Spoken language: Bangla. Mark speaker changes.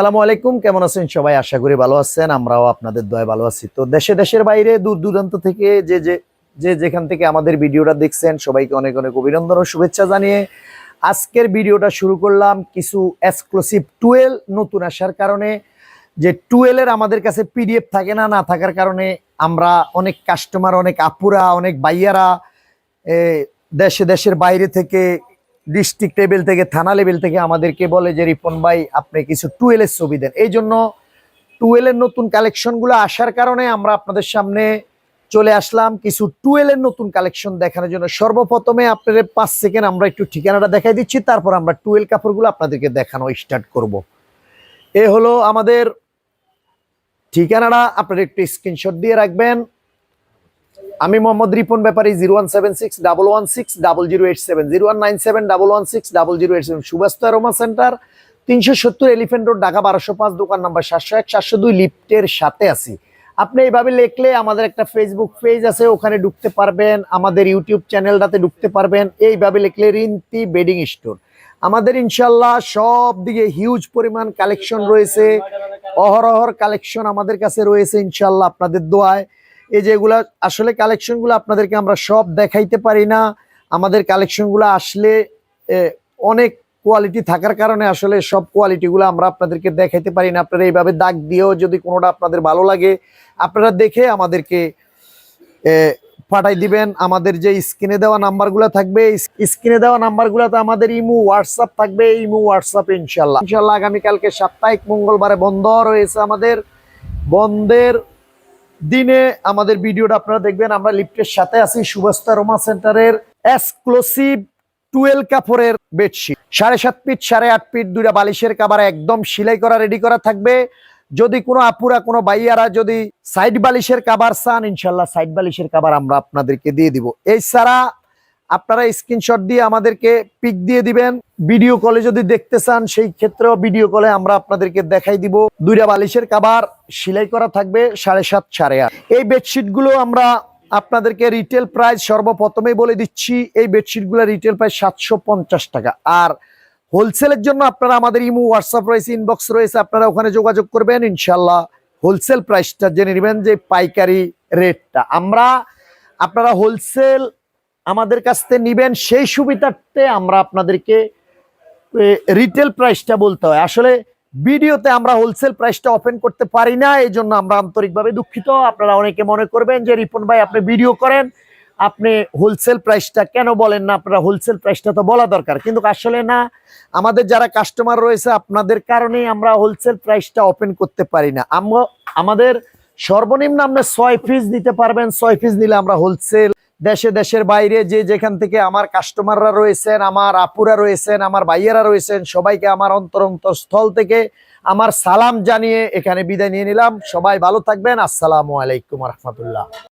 Speaker 1: আসসালামু আলাইকুম, কেমন আছেন সবাই? আশা করি ভালো আছেন, আমরাও আপনাদের দয় ভালো আছি। তো দেশে দেশের বাইরে দূর দূরান্ত থেকে যে যে যে যেখান থেকে আমাদের ভিডিওটা দেখছেন, সবাইকে অনেক অনেক অভিনন্দন ও শুভেচ্ছা জানিয়ে আজকের ভিডিওটা শুরু করলাম কিছু এক্সক্লুসিভ টুয়েল নতুন আসার কারণে। যে টুয়েলের আমাদের কাছে পিডিএফ থাকে না না থাকার কারণে আমরা অনেক কাস্টমার অনেক আপুরা, অনেক বাইয়ারা দেশে দেশের বাইরে থেকে ডিস্ট্রিক্ট লেভেল থেকে, থানা লেভেল থেকে আমাদেরকে বলে যে, রিপন ভাই, আপনি কিছু টুয়েলের ছবি দেন। এই জন্য টুয়েলের নতুন কালেকশনগুলো আসার কারণে আমরা আপনাদের সামনে চলে আসলাম। কিছু টুয়েলের নতুন কালেকশন দেখানোর জন্য। সর্বপ্রথমে আপনাদের পাঁচ সেকেন্ড আমরা একটু ঠিকানাটা দেখাই দিচ্ছি, তারপর আমরা টুয়েল কাপড়গুলো আপনাদেরকে দেখানো স্টার্ট করব। এ হলো আমাদের ঠিকানাটা, আপনারা একটু স্ক্রিনশট দিয়ে রাখবেন। আমি Mohammad Ripon Bepari, zero one seven six, double one six, double zero eight seven, zero one nine seven, double one six, double zero eight seven Subastu aroma centre, তিনশো সত্তর এলিফেন্ট রোড, ঢাকা বারোশো পাঁচ, দোকান নাম্বার সাতশো এক, সাতশো দুই, লিফটের সাথে আছি। আপনি এইভাবে লিখলে আমাদের একটা ফেসবুক পেজ আছে, ওখানে ঢুকতে পারবেন, আমাদের ইউটিউব চ্যানেলটাতে ঢুকতে পারবেন, এইভাবে লিখলে রিন্তি বেডিং স্টোর। আমাদের ইনশাল্লাহ সব দিকে হিউজ পরিমাণ কালেকশন রয়েছে, অহরহর কালেকশন আমাদের কাছে রয়েছে ইনশাল্লাহ আপনাদের দোয়ায়। এই যেগুলা আসলে কালেকশনগুলো আপনাদেরকে আমরা সব দেখাইতে পারি না। আমাদের কালেকশনগুলো আসলে অনেক কোয়ালিটি থাকার কারণে আসলে সব কোয়ালিটিগুলো আমরা আপনাদেরকে দেখাইতে পারি না। আপনারা এইভাবে দাগ দিয়েও যদি কোনোটা আপনাদের ভালো লাগে, আপনারা দেখে আমাদেরকে পাঠাই দিবেন। আমাদের যে স্ক্রিনে দেওয়া নাম্বারগুলো থাকবে স্ক্রিনে দেওয়া নাম্বারগুলোতে আমাদের ইমু, হোয়াটসঅ্যাপ থাকবে, ইমু, হোয়াটসঅ্যাপ ইনশাল্লাহ ইনশাল্লাহ আগামীকালকে সাপ্তাহিক মঙ্গলবারে বন্ধ রয়েছে আমাদের। বন্ধের দিনে আমাদের ভিডিওটা আপনারা দেখবেন, আমরা লিফটের সাথে আছি সুভাস্তা রোমা সেন্টারের এক্সক্লুসিভ টুয়েলভ কাপড়ের বেডশিট। সাড়ে সাত ফিট, সাড়ে আট ফিট, দুইটা বালিশের কাবার একদম সেলাই করা রেডি করা থাকবে। যদি কোনো আপুরা, কোনো বাইয়ারা যদি সাইড বালিশের কাবার চান, ইনশাল্লাহ সাইড বালিশের কাবার আমরা আপনাদেরকে দিয়ে দিব। এই ছাড়া আপনারা স্ক্রিনশট দিয়ে আমাদেরকে পিক দিয়ে দিবেন। ভিডিও কলে যদি দেখতে চান, সেই ক্ষেত্রেও ভিডিও কলে আমরা আপনাদেরকে দেখাই দিব। দুইটা বালিশের কাবার সেলাই করা থাকবে সাড়ে সাত, সাড়ে আট। এই বেডশিটগুলো আমরা আপনাদেরকে রিটেল প্রাইস সর্বপ্রথমেই বলে দিচ্ছি, এই বেডশিটগুলো রিটেল প্রাইস সাতশো পঞ্চাশ টাকা। আর হোলসেলের জন্য আপনারা আমাদের ইমো হোয়াটসঅ্যাপ রয়েছে ইনবক্স রয়েছে, আপনারা ওখানে যোগাযোগ করবেন ইনশাল্লাহ হোলসেল প্রাইসটা জেনে নেবেন যে পাইকারি রেটটা আমরা আপনারা হোলসেল আমাদের কাছ থেকে নিবেন, সেই সুবিধার্থে আমরা আপনাদেরকে রিটেল প্রাইসটা বলতে হয়। আসলে ভিডিওতে আমরা হোলসেল প্রাইসটা ওপেন করতে পারি না, এই জন্য আমরা আন্তরিকভাবে দুঃখিত। আপনারা অনেকে মনে করবেন যে, রিপন ভাই, আপনি ভিডিও করেন, আপনি হোলসেল প্রাইসটা কেন বলেন না? আপনারা হোলসেল প্রাইসটা তো বলা দরকার। কিন্তু আসলে না, আমাদের যারা কাস্টমার রয়েছে, আপনাদের কারণেই আমরা হোলসেল প্রাইসটা ওপেন করতে পারি না। আমরা আমাদের সর্বনিম্ন আপনি ছয় পিস দিতে পারবেন, ছয় পিস দিলে আমরা হোলসেল দেশে, দেশের বাইরে যে যেখান থেকে আমার কাস্টমাররা রয়েছেন, আমার আপুরা রয়েছেন, আমার ভাইয়েরা রয়েছেন, সবাইকে আমার অন্তর স্থল থেকে আমার সালাম জানিয়ে এখানে বিদায় নিয়ে নিলাম। সবাই ভালো থাকবেন। আসসালামু আলাইকুম রহমতুল্লাহ।